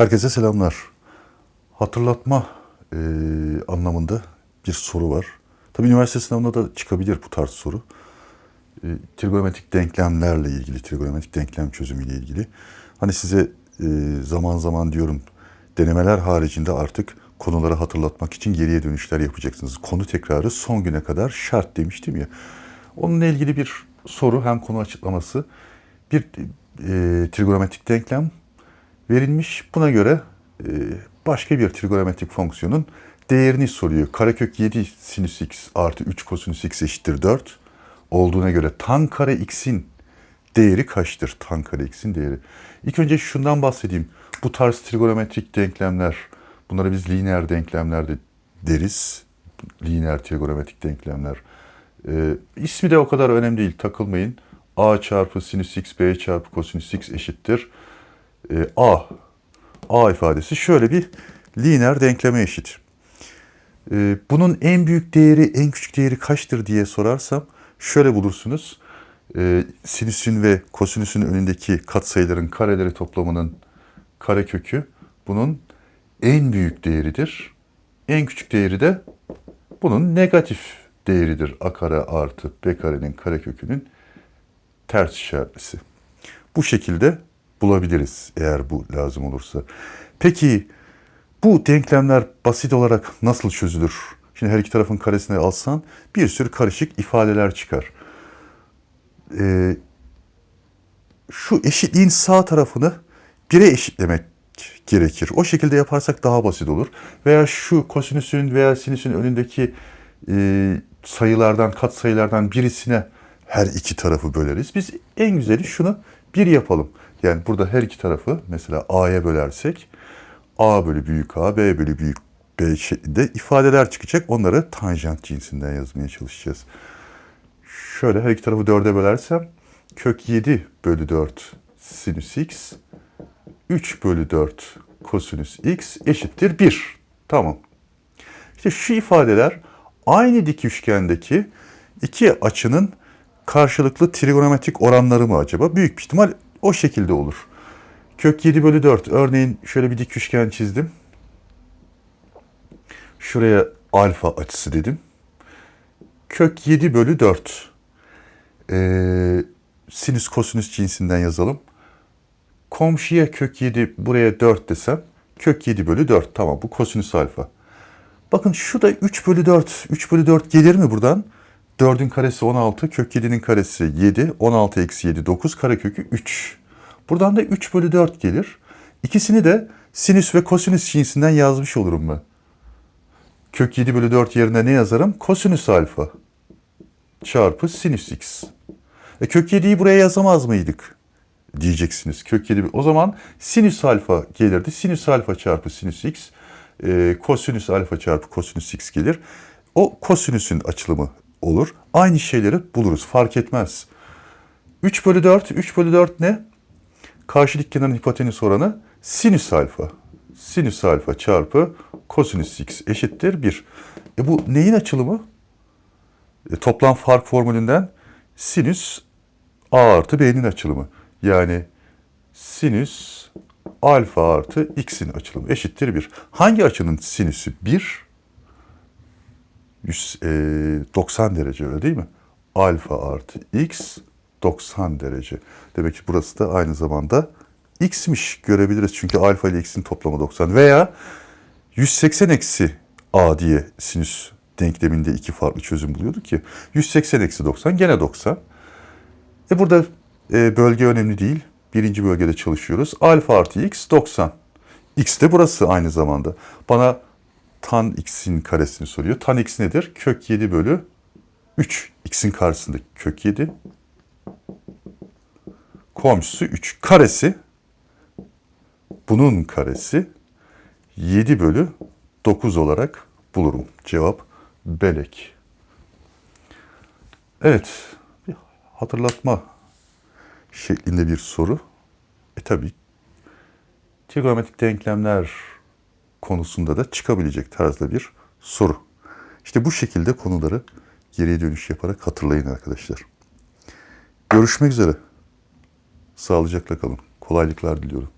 Herkese selamlar. Hatırlatma e, anlamında bir soru var. Tabii üniversite sınavında da çıkabilir bu tarz soru. E, trigonometrik denklemlerle ilgili, trigonometrik denklem çözümüyle ilgili. Hani size e, zaman zaman diyorum denemeler haricinde artık konuları hatırlatmak için geriye dönüşler yapacaksınız. Konu tekrarı son güne kadar şart demiştim ya. Onunla ilgili bir soru hem konu açıklaması. Bir e, trigonometrik denklem verilmiş. Buna göre e, başka bir trigonometrik fonksiyonun değerini soruyor. Karekök 7 sinüs x artı 3 kosinüs x eşittir 4 olduğuna göre tan kare x'in değeri kaçtır? Tan kare x'in değeri. İlk önce şundan bahsedeyim. Bu tarz trigonometrik denklemler, bunlara biz lineer denklemler de deriz. Lineer trigonometrik denklemler. Ee, ismi de o kadar önemli değil, takılmayın. a çarpı sinüs x, b çarpı kosinüs x eşittir. Ee, a. a ifadesi şöyle bir lineer denkleme eşit. Ee, bunun en büyük değeri, en küçük değeri kaçtır diye sorarsam şöyle bulursunuz. Ee, sinüsün ve kosinüsün önündeki katsayıların kareleri toplamının karekökü bunun en büyük değeridir. En küçük değeri de bunun negatif değeridir. A kare artı B karenin karekökünün ters işaretlisi. Bu şekilde bulabiliriz eğer bu lazım olursa. Peki bu denklemler basit olarak nasıl çözülür? Şimdi her iki tarafın karesini alsan bir sürü karışık ifadeler çıkar. Ee, şu eşitliğin sağ tarafını bire eşitlemek gerekir. O şekilde yaparsak daha basit olur. Veya şu kosinüsün veya sinüsün önündeki e, sayılardan, kat sayılardan birisine her iki tarafı böleriz. Biz en güzeli şunu bir yapalım. Yani burada her iki tarafı mesela a'ya bölersek a bölü büyük a, b bölü büyük b şeklinde ifadeler çıkacak. Onları tanjant cinsinden yazmaya çalışacağız. Şöyle her iki tarafı dörde bölersem kök 7 bölü 4 sinüs x 3 bölü 4 kosinüs x eşittir 1. Tamam. İşte şu ifadeler aynı dik üçgendeki iki açının karşılıklı trigonometrik oranları mı acaba? Büyük bir ihtimal o şekilde olur. Kök 7 bölü 4. Örneğin şöyle bir dik üçgen çizdim. Şuraya alfa açısı dedim. Kök 7 bölü 4. Ee, sinüs kosinüs cinsinden yazalım. Komşuya kök 7 buraya 4 desem kök 7 bölü 4 tamam bu kosinüs alfa. Bakın şu da 3 bölü 4. 3 bölü 4 gelir mi buradan? 4'ün karesi 16, kök 7'nin karesi 7, 16 eksi 7, 9, karekökü 3. Buradan da 3 bölü 4 gelir. İkisini de sinüs ve kosinüs cinsinden yazmış olurum ben. Kök 7 bölü 4 yerine ne yazarım? Kosinüs alfa çarpı sinüs x. E kök 7'yi buraya yazamaz mıydık? Diyeceksiniz. Kök 7 o zaman sinüs alfa gelirdi. Sinüs alfa çarpı sinüs x e, kosinüs alfa çarpı kosinüs x gelir. O kosinüsün açılımı olur. Aynı şeyleri buluruz. Fark etmez. 3 bölü 4. 3 bölü 4 ne? Karşı dik kenarın hipotenüs oranı sinüs alfa. Sinüs alfa çarpı kosinüs x eşittir 1. E bu neyin açılımı? E, toplam fark formülünden sinüs a artı b'nin açılımı. Yani sinüs alfa artı x'in açılımı eşittir 1. Hangi açının sinüsü 1? 100, e, 90 derece öyle değil mi? Alfa artı x 90 derece. Demek ki burası da aynı zamanda x'miş görebiliriz. Çünkü alfa ile x'in toplamı 90. Veya 180 eksi a diye sinüs denkleminde iki farklı çözüm buluyorduk ki. 180 eksi 90 gene 90. E burada e, bölge önemli değil. Birinci bölgede çalışıyoruz. Alfa artı x 90. X de burası aynı zamanda. Bana tan x'in karesini soruyor. Tan x nedir? Kök 7 bölü 3. X'in karşısında kök 7. Komşusu 3. Karesi bunun karesi 7 bölü 9 olarak bulurum. Cevap belek. Evet, bir hatırlatma şeklinde bir soru. E tabi trigonometrik denklemler konusunda da çıkabilecek tarzda bir soru. İşte bu şekilde konuları geriye dönüş yaparak hatırlayın arkadaşlar. Görüşmek üzere. Sağlıcakla kalın. Kolaylıklar diliyorum.